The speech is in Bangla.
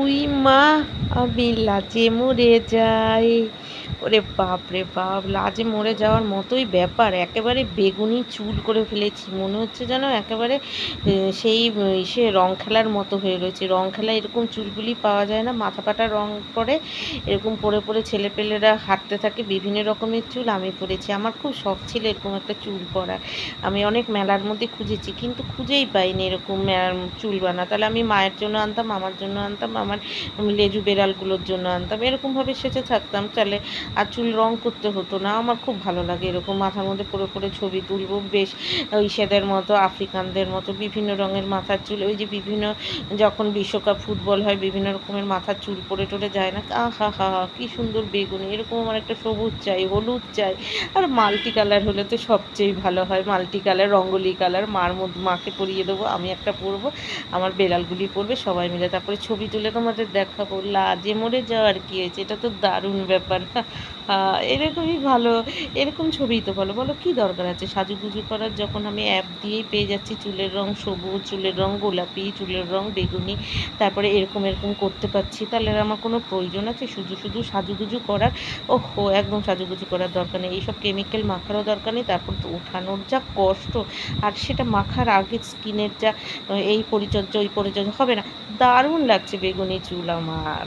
উই মা, আমি লাজে মরে যাই। ওরে বাপ রে বাপ, লাজে মরে যাওয়ার মতোই ব্যাপার। একেবারে বেগুনি চুল করে ফেলেছি। মনে হচ্ছে যেন একেবারে সেই সে রং খেলার মতো হয়ে রয়েছে। রং খেলা এরকম চুলগুলি পাওয়া যায় না। মাথা পাটা রং পরে, এরকম পরে পরে ছেলেপেলেরা হাঁটতে থাকে বিভিন্ন রকমের চুল। আমি পরেছি। আমার খুব শখ ছিল এরকম একটা চুল পরার। আমি অনেক মেলার মধ্যে খুঁজেছি, কিন্তু খুঁজেই পাইনি এরকম চুল বানা তাহলে আমি মায়ের জন্য আনতাম, আমার জন্য আনতাম। আমার লেজু বেড়ালগুলোর জন্য আনতাম। এরকমভাবে সেচে থাকতাম। তাহলে আর চুল রং করতে হতো না। আমার খুব ভালো লাগে এরকম মাথার মধ্যে পরে পরে ছবি তুলব। বেশ ইসেদের মতো, আফ্রিকানদের মতো বিভিন্ন রঙের মাথার চুল। ওই যে বিভিন্ন যখন বিশ্বকাপ ফুটবল হয়, বিভিন্ন রকমের মাথার চুল পরে টরে যায় না? আহা, হা হা হা, কী সুন্দর বেগুনি। এরকম আমার একটা সবুজ চাই, হলুদ চাই। আর মাল্টি কালার হলে তো সবচেয়ে ভালো হয়। মাল্টি কালার, রঙ্গোলি কালার, মার মধ্যে মাকে পরিয়ে দেবো, আমি একটা পরবো। আমার বেড়ালগুলি পরবে, সবাই মিলে তারপরে ছবি তুলে তোমাদের দেখাবো। লাজে মরে যাওয়ার কি হয়েছে? এটা তো দারুণ ব্যাপার। এরকমই ভালো। এরকম ছবিই তো ভালো বলো, কি দরকার আছে? সাজুগুজু করার যখন আমি অ্যাপ দিয়েই পেয়ে যাচ্ছি, চুলের রং সবুজ, চুলের রং গোলাপি, চুলের রং বেগুনি, তারপরে এরকম এরকম করতে পারছি, তাহলে আমার কোনো প্রয়োজন আছে? শুধু শুধু সাজুগুজু করার? ওহো, একদম সাজুগুজু করার দরকার নেই। এইসব কেমিক্যাল মাখারও দরকার নেই, তারপর তো ওঠানোর যা কষ্ট। আর সেটা মাখার আগে স্কিনের যা, এই পরিচর্যা, ওই পরিচর্যা, হবে না। দারুণ লাগছে বেগুনি চুল আমার।